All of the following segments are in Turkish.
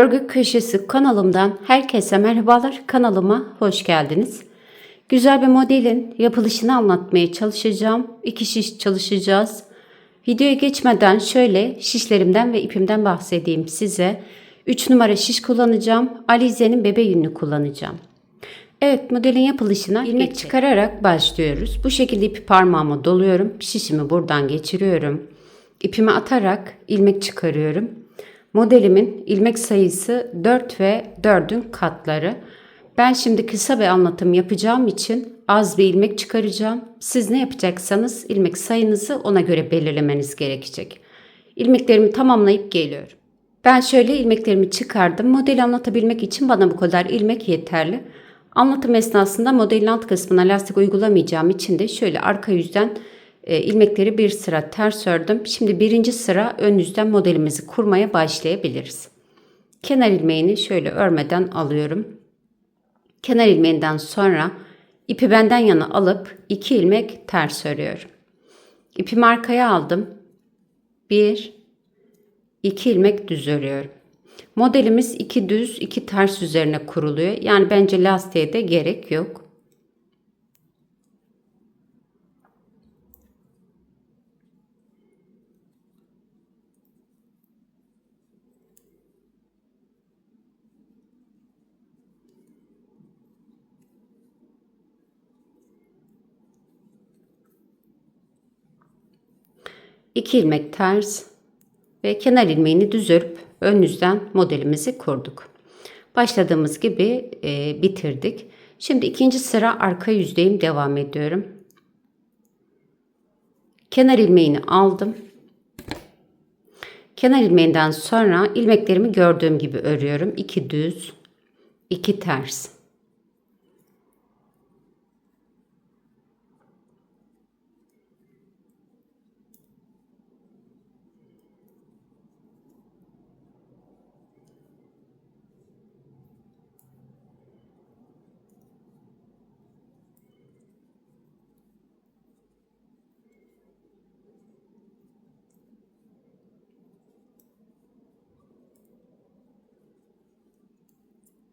Örgü Köşesi kanalımdan herkese merhabalar. Kanalıma hoş geldiniz. Güzel bir modelin yapılışını anlatmaya çalışacağım. İki şiş çalışacağız. Videoya geçmeden şöyle şişlerimden ve ipimden bahsedeyim size. 3 numara şiş kullanacağım. Alize'nin bebe yününü kullanacağım. Evet modelin yapılışına ilmek çıkararak başlıyoruz. Bu şekilde ipi parmağıma doluyorum. Şişimi buradan geçiriyorum. İpimi atarak ilmek çıkarıyorum. Modelimin ilmek sayısı 4 ve 4'ün katları. Ben şimdi kısa bir anlatım yapacağım için az bir ilmek çıkaracağım. Siz ne yapacaksanız ilmek sayınızı ona göre belirlemeniz gerekecek. İlmeklerimi tamamlayıp geliyorum. Ben şöyle ilmeklerimi çıkardım. Modeli anlatabilmek için bana bu kadar ilmek yeterli. Anlatım esnasında modelin alt kısmına lastik uygulamayacağım için de şöyle arka yüzden e, ilmekleri bir sıra ters ördüm. Şimdi birinci sıra ön yüzden modelimizi kurmaya başlayabiliriz. Kenar ilmeğini şöyle örmeden alıyorum. Kenar ilmeğinden sonra ipi benden yana alıp iki ilmek ters örüyorum. İpimi arkaya aldım. Bir, iki ilmek düz örüyorum. Modelimiz iki düz, iki ters üzerine kuruluyor. Yani bence lastiğe de gerek yok. İki ilmek ters ve kenar ilmeğini düz örüp ön yüzden modelimizi kurduk. Başladığımız gibi e, bitirdik. Şimdi ikinci sıra arka yüzdeyim devam ediyorum. Kenar ilmeğini aldım. Kenar ilmeğinden sonra ilmeklerimi gördüğüm gibi örüyorum. 2 düz, 2 ters.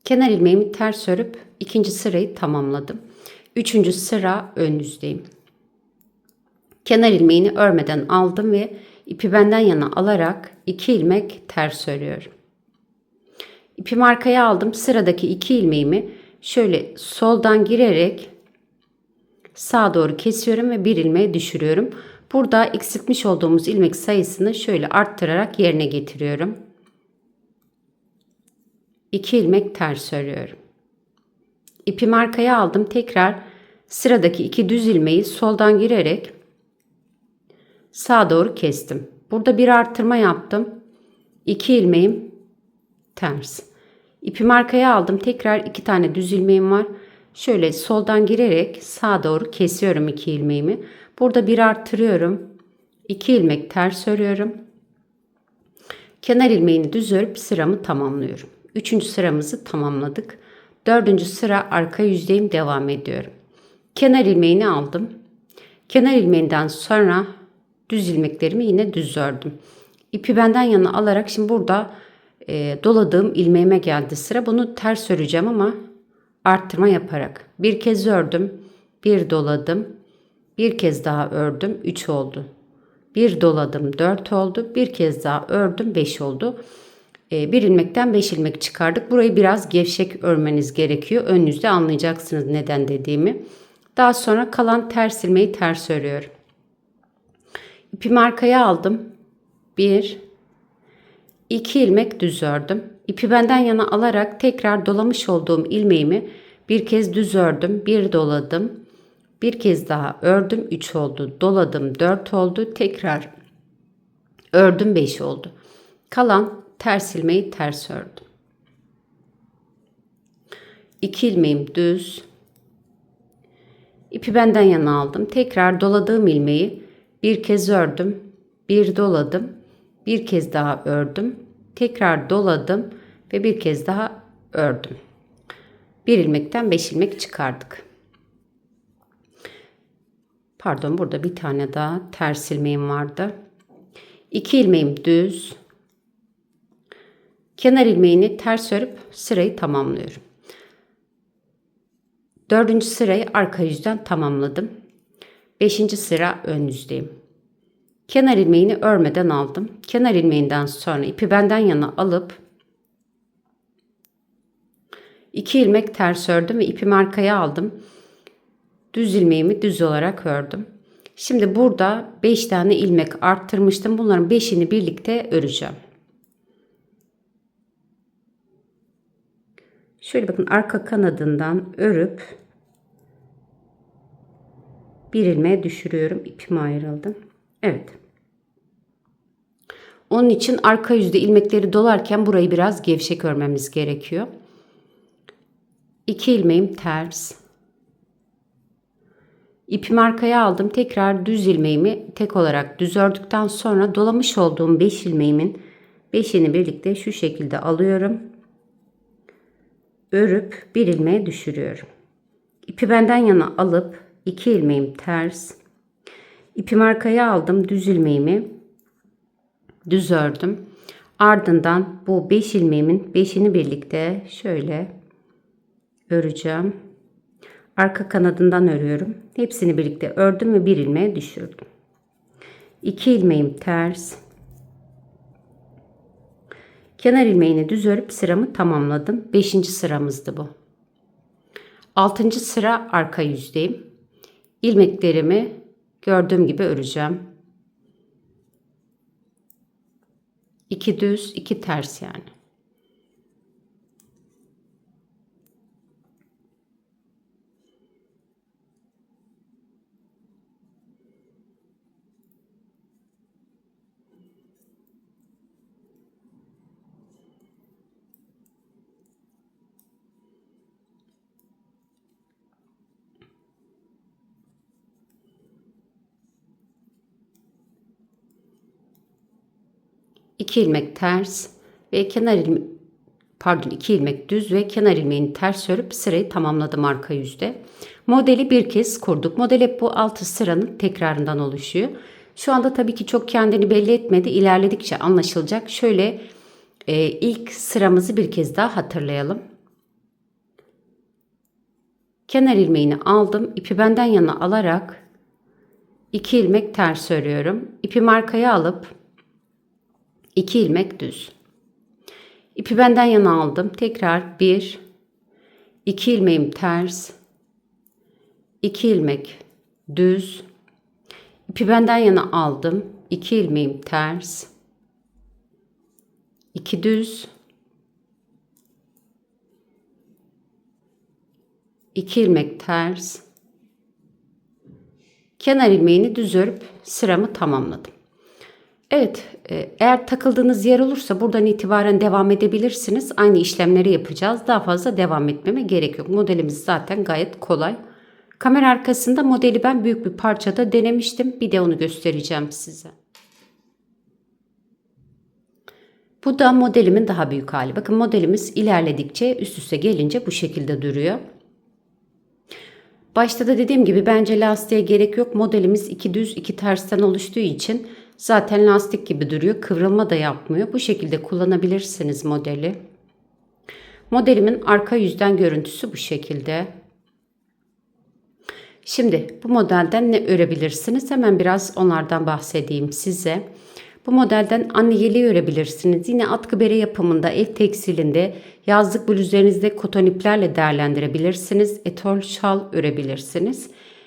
Kenar ilmeğimi ters örüp ikinci sırayı tamamladım. Üçüncü sıra ön yüzdeyim. Kenar ilmeğini örmeden aldım ve ipi benden yana alarak iki ilmek ters örüyorum. İpimi arkaya aldım. Sıradaki iki ilmeğimi şöyle soldan girerek sağa doğru kesiyorum ve bir ilmeğe düşürüyorum. Burada eksiltmiş olduğumuz ilmek sayısını şöyle arttırarak yerine getiriyorum. 2 ilmek ters örüyorum. İpimi arkaya aldım. Tekrar sıradaki iki düz ilmeği soldan girerek sağa doğru kestim. Burada bir arttırma yaptım. 2 ilmeğim ters. İpimi arkaya aldım. Tekrar iki tane düz ilmeğim var. Şöyle soldan girerek sağa doğru kesiyorum iki ilmeğimi. Burada bir arttırıyorum. 2 ilmek ters örüyorum. Kenar ilmeğini düz örüp sıramı tamamlıyorum. Üçüncü sıramızı tamamladık. Dördüncü sıra arka yüzdeyim devam ediyorum. Kenar ilmeğini aldım. Kenar ilmeğinden sonra düz ilmeklerimi yine düz ördüm. İpi benden yana alarak şimdi burada e, doladığım ilmeğime geldi sıra. Bunu ters öreceğim ama arttırma yaparak. Bir kez ördüm. Bir doladım. Bir kez daha ördüm. Üç oldu. Bir doladım. Dört oldu. Bir kez daha ördüm. Beş oldu. Ee, bir ilmekten 5 ilmek çıkardık. Burayı biraz gevşek örmeniz gerekiyor. Ön yüzde anlayacaksınız neden dediğimi. Daha sonra kalan ters ilmeği ters örüyorum. İpimi arkaya aldım. 1 2 ilmek düz ördüm. İpi benden yana alarak tekrar dolamış olduğum ilmeğimi bir kez düz ördüm. Bir doladım. Bir kez daha ördüm. 3 oldu. Doladım. 4 oldu. Tekrar ördüm. 5 oldu. Kalan ters ilmeği ters ördüm. 2 ilmeğim düz. İpi benden yana aldım. Tekrar doladığım ilmeği bir kez ördüm. Bir doladım. Bir kez daha ördüm. Tekrar doladım ve bir kez daha ördüm. Bir ilmekten beş ilmek çıkardık. Pardon burada bir tane daha ters ilmeğim vardı. İki ilmeğim düz. Kenar ilmeğini ters örüp sırayı tamamlıyorum. Dördüncü sırayı arka yüzden tamamladım. Beşinci sıra ön yüzdeyim. Kenar ilmeğini örmeden aldım. Kenar ilmeğinden sonra ipi benden yana alıp iki ilmek ters ördüm ve ipimi arkaya aldım. Düz ilmeğimi düz olarak ördüm. Şimdi burada 5 tane ilmek arttırmıştım. Bunların 5'ini birlikte öreceğim. Şöyle bakın arka kanadından örüp bir ilmeğe düşürüyorum. İpim ayrıldı. Evet. Onun için arka yüzde ilmekleri dolarken burayı biraz gevşek örmemiz gerekiyor. 2 ilmeğim ters. İpimi arkaya aldım. Tekrar düz ilmeğimi tek olarak düz ördükten sonra dolamış olduğum 5 ilmeğimin 5'ini birlikte şu şekilde alıyorum. Örüp bir ilmeğe düşürüyorum. İpi benden yana alıp 2 ilmeğim ters. İpimi arkaya aldım. Düz ilmeğimi düz ördüm. Ardından bu 5 ilmeğimin 5'ini birlikte şöyle öreceğim. Arka kanadından örüyorum. Hepsini birlikte ördüm ve bir ilmeğe düşürdüm. 2 ilmeğim ters. Kenar ilmeğini düz örüp sıramı tamamladım. 5. sıramızdı bu. 6. sıra arka yüzdeyim. İlmeklerimi gördüğüm gibi öreceğim. 2 düz, 2 ters yani. 2 ilmek ters ve kenar ilmek pardon 2 ilmek düz ve kenar ilmeğini ters örüp sırayı tamamladım arka yüzde. Modeli bir kez kurduk. Model hep bu 6 sıranın tekrarından oluşuyor. Şu anda tabii ki çok kendini belli etmedi. İlerledikçe anlaşılacak. Şöyle e, ilk sıramızı bir kez daha hatırlayalım. Kenar ilmeğini aldım. İpi benden yana alarak 2 ilmek ters örüyorum. İpi arkaya alıp 2 ilmek düz. İpi benden yana aldım. Tekrar 1 2 ilmeğim ters 2 ilmek düz. İpi benden yana aldım. 2 ilmeğim ters 2 düz 2 ilmek ters kenar ilmeğini düz örüp sıramı tamamladım. Evet, e, eğer takıldığınız yer olursa buradan itibaren devam edebilirsiniz. Aynı işlemleri yapacağız. Daha fazla devam etmeme gerek yok. Modelimiz zaten gayet kolay. Kamera arkasında modeli ben büyük bir parçada denemiştim. Bir de onu göstereceğim size. Bu da modelimin daha büyük hali. Bakın modelimiz ilerledikçe üst üste gelince bu şekilde duruyor. Başta da dediğim gibi bence lastiğe gerek yok. Modelimiz iki düz iki tersten oluştuğu için Zaten lastik gibi duruyor. Kıvrılma da yapmıyor. Bu şekilde kullanabilirsiniz modeli. Modelimin arka yüzden görüntüsü bu şekilde. Şimdi bu modelden ne örebilirsiniz? Hemen biraz onlardan bahsedeyim size. Bu modelden anne yeleği örebilirsiniz. Yine atkı bere yapımında, ev tekstilinde, yazlık bluzlarınızda koton iplerle değerlendirebilirsiniz. Etol şal örebilirsiniz